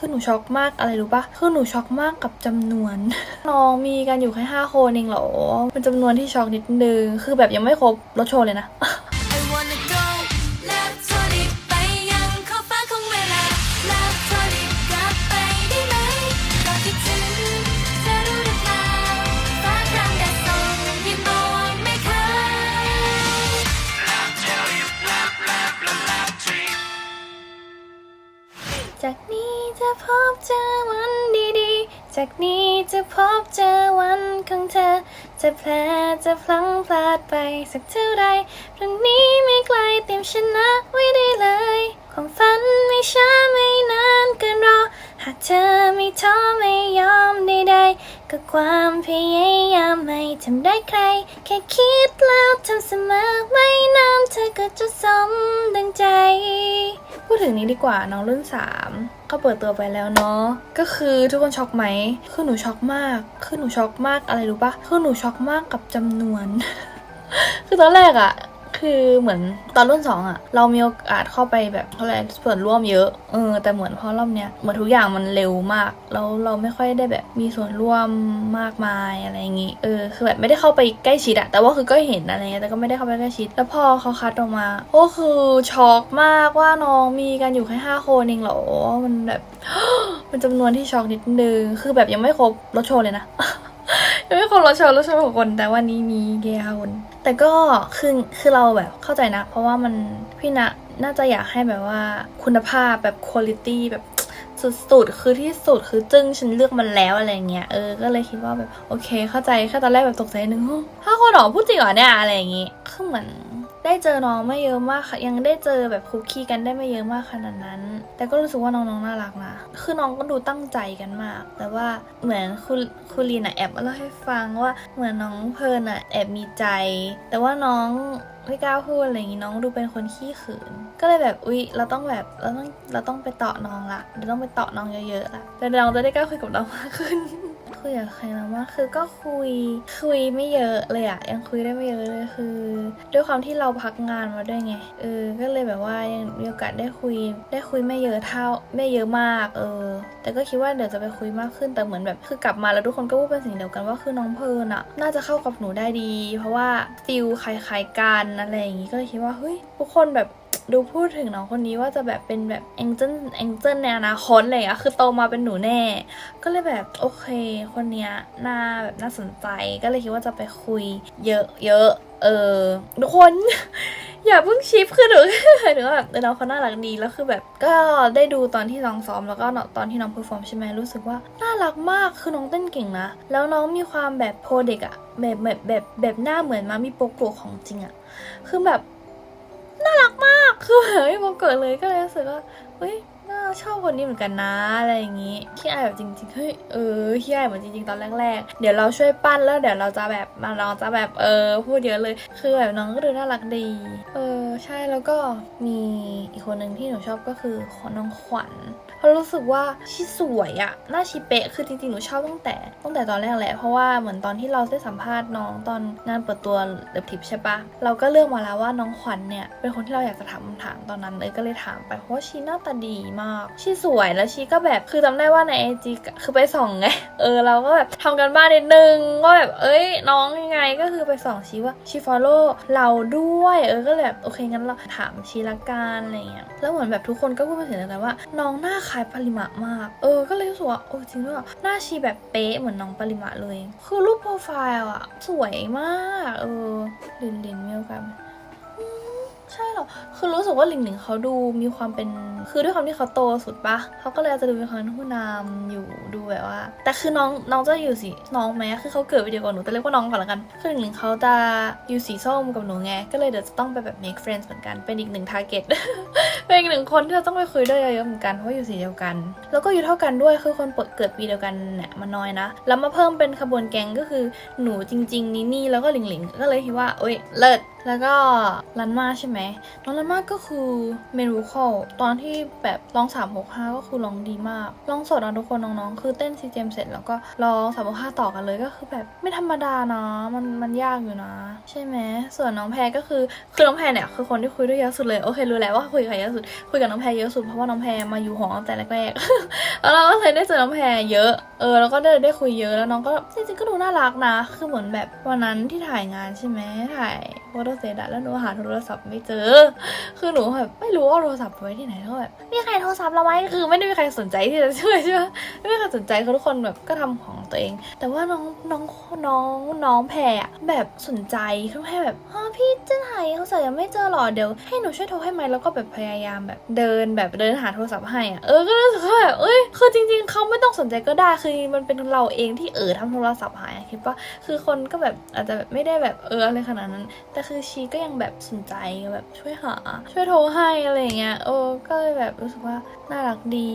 คือหนูช็อกมากอะไรรู้ปะคือหนูช็อกมากกับจำนวน น้องมีกันอยู่แค่ห้าคนเองเหรอเป็นจำนวนที่ช็อกนิดนึงคือแบบยังไม่ครบรถโชว์เลยนะ จากนี้จะพบเจอวันของเธอ จะแพลจะพลังพลาดไปสักเท่าไรพรุ่งนี้ไม่ไกลเตรียมชนะไว้ได้เลย ความฝันไม่ช้าไม่นานเกินรอ หากเธอไม่ท้อไม่ยอมใดๆก็ความพยายามไม่ทำได้ใคร แค่คิดแล้วทำเสมอไม่นานเธอก็จะสมดังใจ พูดถึงนี้ดีกว่าน้องรุ่น 3 ก็เปิดตัวไปแล้วเนาะก็คือทุกคนช็อกไหมคือหนูช็อกมากคือหนูช็อกมากอะไรรู้ปะคือหนูช็อกมากกับจำนวน คือตอนแรกอะ คือเหมือนตอนรุ่นสองอะเรามีโอกาสเข้าไปแบบเขาเรียกอะไรส่วนร่วมเยอะเออแต่เหมือนพอรอบเนี้ยเหมือนทุกอย่างมันเร็วมากแล้วเราไม่ค่อยได้แบบมีส่วนร่วมมากมายอะไรอย่างงี้เออคือแบบไม่ได้เข้าไปใกล้ชิดอะแต่ว่าคือก็เห็นอะไรเงี้ยแต่ก็ไม่ได้เข้าไปใกล้ชิด แล้วพอเขาคัดออกมาก็คือช็อกมากว่าน้องมีกันอยู่แค่ห้าคนเองเหรอมันแบบเป็นจำนวนที่ช็อกนิดนึงคือแบบยังไม่ครบรถโชว์เลยนะยังไม่ครบรถโชว์รถโชว์หกคนแต่วันนี้มีเกียร์คน แต่ก็คือคือเราแบบเข้าใจนะ เพราะว่ามันพี่นะน่าจะอยากให้แบบว่าคุณภาพแบบคุณลิตี้แบบสุดๆ คือที่สุดคือจึ้งฉันเลือกมันแล้วอะไรเงี้ย เออ ก็เลยคิดว่าแบบโอเค เข้าใจแค่ตอนแรกแบบตกใจนึงห้าคนหรอพูดจริงเหรอเนี่ยอะไรอย่างงี้ คือเหมือน ได้เจอน้องไม่เยอะมากค่ะยังได้เจอแบบคุกคีกันได้ไม่เยอะมากขนาดนั้น แต่ก็รู้สึกว่าน้องๆน่ารักนะคือน้องก็ดูตั้งใจกันมาก แต่ว่าเหมือนคุณคุณลีนอะแอบมาเล่าให้ฟังว่าเหมือนน้องเพลิร์นอะแอบมีใจ แต่ว่าน้องไม่กล้าพูดอะไรอย่างงี้น้องดูเป็นคนขี้เขิน ก็เลยแบบอุ๊ยเราต้องแบบเราต้องเราต้องไปเตาะน้องละเราต้องไปเตาะน้องเยอะๆละแต่น้องจะได้กล้าคุยกับน้องมากขึ้น คุยกับใครมามากคือก็คุยคุยไม่เยอะเลยอะยังคุยได้ไม่เยอะเลยคือ ด้วยความที่เราพักงานมาด้วยไงเออก็เลยแบบว่ายังมีโอกาสได้คุย ได้คุยไม่เยอะเท่าไม่เยอะมาก เออ แต่ก็คิดว่าเดี๋ยวจะไปคุยมากขึ้นแต่เหมือนแบบคือกลับมาแล้วทุกคนก็พูดเป็นสิ่งเดียวกันว่าคือน้องเพลิร์นอะน่าจะเข้ากับหนูได้ดี เพราะว่าฟิลคล้ายๆกันอะไรอย่างงี้ก็เลยคิดว่าเฮ้ยทุกคนแบบ ดูพูดถึงน้องคนนี้ว่าจะแบบเป็นแบบแองเจิลแองเจิลในอนาคตอะไรอย่างเลยอะคือโตมาเป็นหนูแน่ ก็เลยแบบโอเค คนเนี้ยน่าแบบน่าสนใจ ก็เลยคิดว่าจะไปคุย เยอะเยอะเออทุกคน อย่าเพิ่งชิปคือหนูหนูแบบน้องเขาน่ารักดีแล้วคือแบบก็ได้ดูตอนที่น้องซ้อมแล้วก็ตอนที่น้องเพอร์ฟอร์มใช่ไหมรู้สึกว่าน่ารักมากคือน้องเต้นเก่งนะแล้วน้องมีความแบบโพเด็กอะแบบแบบแบบแบบหน้าเหมือนมามีโปโกของจริงอะคือแบบน่ารักมาก คือแบบไม่บเกิดเลยก็เลยรู้สึกว่าเฮ้ย น่าชอบคนนี้เหมือนกันนะอะไรอย่างงี้ขี้อายแบบจริงๆเฮ้ยเออขี้อายเหมือนจริงๆตอนแรกๆเดี๋ยวเราช่วยปั้นแล้วเดี๋ยวเราจะแบบมาเราจะแบบเออพูดเยอะเลย คือแบบน้องก็ดูน่ารักดี เออใช่แล้วก็มีอีกคนหนึ่งที่หนูชอบก็คือน้องขวัญเพราะรู้สึกว่าชีสวยอะหน้าชีเป๊ะคือจริงๆหนูชอบตั้งแต่ตั้งแต่ตอนแรกแหละเพราะว่าเหมือนตอนที่เราได้สัมภาษณ์น้องตอนงานเปิดตัวเดบทิปใช่ปะเราก็เลือกมาแล้วว่าน้องขวัญเนี่ยเป็นคนที่เราอยากจะถามคำถามตอนนั้นเลยก็เลยถามไปเพราะว่าชีหน้าตาดีมากชีสวยแล้วชีก็แบบคือจำได้ว่าในไอจีคือไปส่องไงเออเราก็แบบทำกันบ้านนิดนึงว่าแบบเอ้ยน้องยังไงก็คือไปส่องชีว่าชีฟอลโล่เราด้วยเออก็เลยแบบโอเคงั้นเราถามชีละกันอะไรเงี้ยแล้วเหมือนแบบทุกคนก็พูดเป็นเสียงเดียวกันว่า น้องหน้าคล้ายปริมะมาก เออก็เลยรู้สึกว่าโอ้จริงด้วยหน้าชีแบบเป๊ะเหมือนน้องปริมะเลย คือรูปโปรไฟล์อะสวยมาก เออลินลินมีโอกาส ใช่หรอ คือรู้สึกว่าหลิงหลิงเขาดูมีความเป็น คือด้วยความที่เขาโตสุดปะเขาก็เลยอาจจะดูเป็นคนผู้นำอยู่ดูแบบว่า แต่คือน้องน้องจะอยู่สีน้องไหมคือเขาเกิดวิดีโอกับหนูแต่เรียกว่าน้องก่อนละกัน คือหลิงหลิงเขาจะอยู่สีส้มกับหนูไง ก็เลยเดี๋ยวจะต้องไปแบบ make friends เหมือนกัน เป็นอีกหนึ่ง target เป็นอีกหนึ่งคนที่เราต้องไปคุยด้วยเยอะๆเหมือนกัน เพราะว่าอยู่สีเดียวกัน แล้วก็อยู่เท่ากันด้วย คือคนเกิดปีเดียวกันเนี่ยมันน้อยนะ แล้วมาเพิ่มเป็นขบวนแก๊งก็คือหนูจริง ๆ นี่นี่แล้วก็หลิงหลิงก็เลยคิดว่าเอ้ยเลิศ แล้วก็รันมาใช่ไหมน้องรันมาก็คือเมนูคอลตอนที่แบบร้องสามหกห้าก็คือร้องดีมากร้องสดอะทุกคนน้องๆ คือเต้นซีเจมเสร็จแล้วก็ร้องสามหกห้าต่อกันเลยก็คือแบบไม่ธรรมดานะมันมันยากอยู่นะ ใช่ไหมส่วนน้องแพรก็คือคือน้องแพรเนี่ยคือคนที่คุยด้วยเยอะสุดเลยโอเครู้แล้วว่าคุยกับใครเยอะสุดคุยกับน้องแพรเยอะสุดเพราะว่าน้องแพรมาอยู่หอตั้งแต่แรกๆแล้วเราก็เลยได้เจอน้องแพรเยอะเออแล้วก็ได้ได้คุยเยอะแล้วน้องก็จริงๆก็ดูน่ารักนะ คือเหมือนแบบวันนั้นที่ถ่ายงานใช่ไหมถ่ายโฟโต้เซตอะแล้วหนูหาโทรศัพท์ไม่เจอ คือหนูแบบไม่รู้ว่าเอาโทรศัพท์ไปไว้ที่ไหนแล้วแบบมีใครโทรศัพท์เราไหมคือไม่ได้มีใครสนใจที่จะช่วยใช่ไหมไม่มีใครสนใจคือทุกคนแบบก็ทำของตัวเอง แต่ว่าน้องน้องน้องน้องแพรแบบสนใจคือแพรแบบฮะพี่จะถ่ายโทรศัพท์ยังไม่เจอหรอเดี๋ยวให้หนูช่วยโทรให้ไหมแล้วก็แบบพยายามแบบเดินแบบเดินหาโทรศัพท์ให้อะเออก็รู้สึกว่าแบบเอ้ยคือจริง ๆเขาไม่ต้องสนใจก็ได้คือมันเป็นเราเองที่เออทำโทรศัพท์หายคิดว่าคือคนก็แบบอาจจะแบบไม่ได้แบบเอออะไรขนาดนั้นแต่คือชีก็ยังแบบสนใจแบบช่วยหา ช่วยโทรให้อะไรเงี้ยเออก็เลยแบบรู้สึกว่าน่ารักดี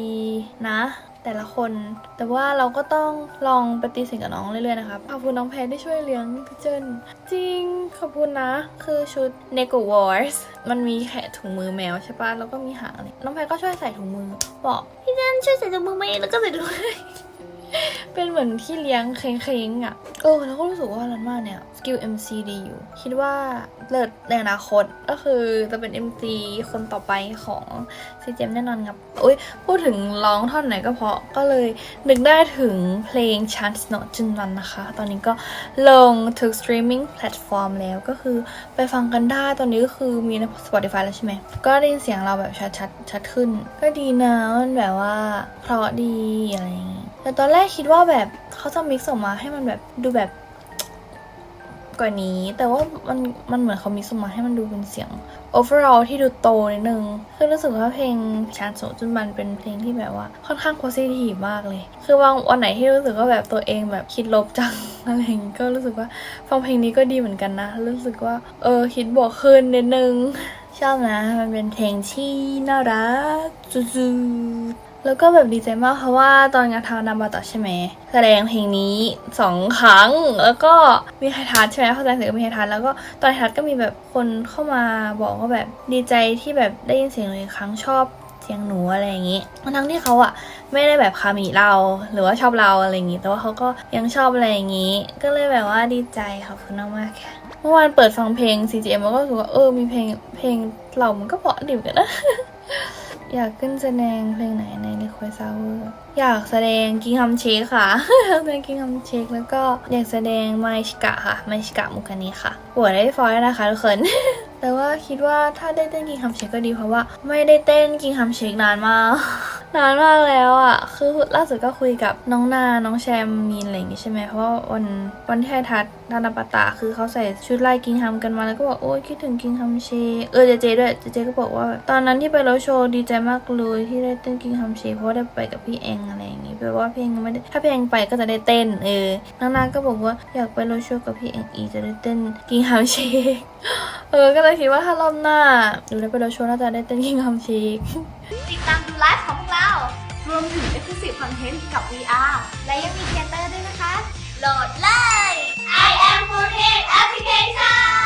นะ แต่ละคน แต่ว่าเราก็ต้องลองปฏิสินกับน้องเรื่อยๆนะครับขอบคุณน้องแพรที่ช่วยเลี้ยงพี่เจิ้นจริงขอบคุณนะ คือชุด n e g o Wars มันมีแค่ถุงมือแมวใช่ปะแล้วก็มีหางน้องแพรก็ช่วยใส่ถุงมือ บอกพี่เจิ้นช่วยใส่ถุงมือไหมแล้วก็ใส่ถุงมือ เป็นเหมือนที่เลี้ยงเคง้งๆอะ เออ แล้วก็รู้สึกว่ารันมาเนี่ย สกิล MC ดีอยู่ คิดว่าเลิศในอนาคตก็คือจะเป็น MC คนต่อไปของซีเจมแน่นอนครับอุ้ยพูดถึงร้องท่อนไหนก็เพราะก็เลยนึกได้ถึงเพลง Chance Not จุนวันนะคะ ตอนนี้ก็ลงทุก streaming platform แล้วก็คือไปฟังกันได้ตอนนี้ก็คือมีใน Spotify แล้วใช่ไหม ก็ได้ยินเสียงเราแบบชัดชัดชัดขึ้น ก็ดีนะมันแบบว่าเพราะดีอะไรอย่างงี้ แต่ตอนแรกคิดว่าแบบเขาจะมิกซ์ออกมาให้มันแบบดูแบบกว่านี้ แต่ว่ามันมันเหมือนเขามิกซ์ออกมาให้มันดูเป็นเสียง overall ที่ดูโตนิดนึง คือรู้สึกว่าเพลงชานโซจุนมันเป็นเพลงที่แบบว่าค่อนข้าง positive มากเลย คือบางวันไหนที่รู้สึกว่าแบบตัวเองแบบคิดลบจังอะไรอย่างงี้ก็รู้สึกว่าฟังเพลงนี้ก็ดีเหมือนกันนะ รู้สึกว่า เออคิดบวกขึ้นนิดนึง ชอบนะ มันเป็นเพลงที่น่ารักจุดๆ แล้วก็แบบดีใจมากเพราะว่าตอนงานทานาบาตะใช่ไหมแสดงเพลงนี้สองครั้ง แล้วก็มีใครทัดใช่ไหมเข้าใจเสียงก็มีใครทัดแล้วก็ตอนทัดก็มีแบบคนเข้ามาบอกว่าแบบดีใจที่แบบได้ยินเสียงหนูอีกครั้งชอบเสียงหนูอะไรอย่างนี้ทั้งที่เขาอะไม่ได้แบบคามิเรา หรือว่าชอบเราอะไรอย่างนี้ แต่ว่าเขาก็ยังชอบอะไรอย่างนี้ ก็เลยแบบว่าดีใจขอบคุณมากๆค่ะเมื่อวานเปิดฟังเพลง CGM แล้วก็รู้สึกว่าเออมีเพลงเพลงเรามันก็เพราะดีเหมือนกันนะ อยากขึ้นแสดงเพลงไหนใน Request Hour อยากแสดงกิงฮัมเชคค่ะแสดงกิงฮัมเชคแล้วก็อยากแสดงไมชิกะค่ะไมชิกะมุกานิค่ะบวชได้ฟอยนะคะทุกคน แต่ว่าคิดว่าถ้าได้เต้นกิงฮัมเชคก็ดีเพราะว่าไม่ได้เต้นกิงฮัมเชคนานมาก นานมากแล้วอะ คือล่าสุดก็คุยกับน้องนา น้องแชมมีนอะไรอย่างงี้ใช่ไหมเพราะว่าวันวันที่ไทยทัศ นานาปตาคือเขาใส่ชุดไลายกิงฮัมกันมาแล้วก็บอกโอ้ยคิดถึงกิงฮัมเช เออเจเจด้วยเจเจก็บอกว่า ตอนนั้นที่ไปแล้วโชว์ดีใจมากเลยที่ได้เต้นกิงฮัมเชเพราะได้ไปกับพี่เองอะไรอย่างงี้แปลว่าเพลงไม่ได้ถ้าเพลงไปก็จะได้เต้นเออน้องนาก็บอกว่าอยากไปโรดโชว์กับพี่เองอีจะได้เต้นกิงฮัมเชเออก็เลยคิดว่าถ้ารอบหน้าหนูได้ไปโรดโชว์น่าจะได้เต้นกิงฮัมเชติดตามดูไลฟ์ของพวกเรารวมถึง Exclusive Content กับ VR และยังมีเทเตอร์ด้วยนะคะ โหลดเลย I am for hate education.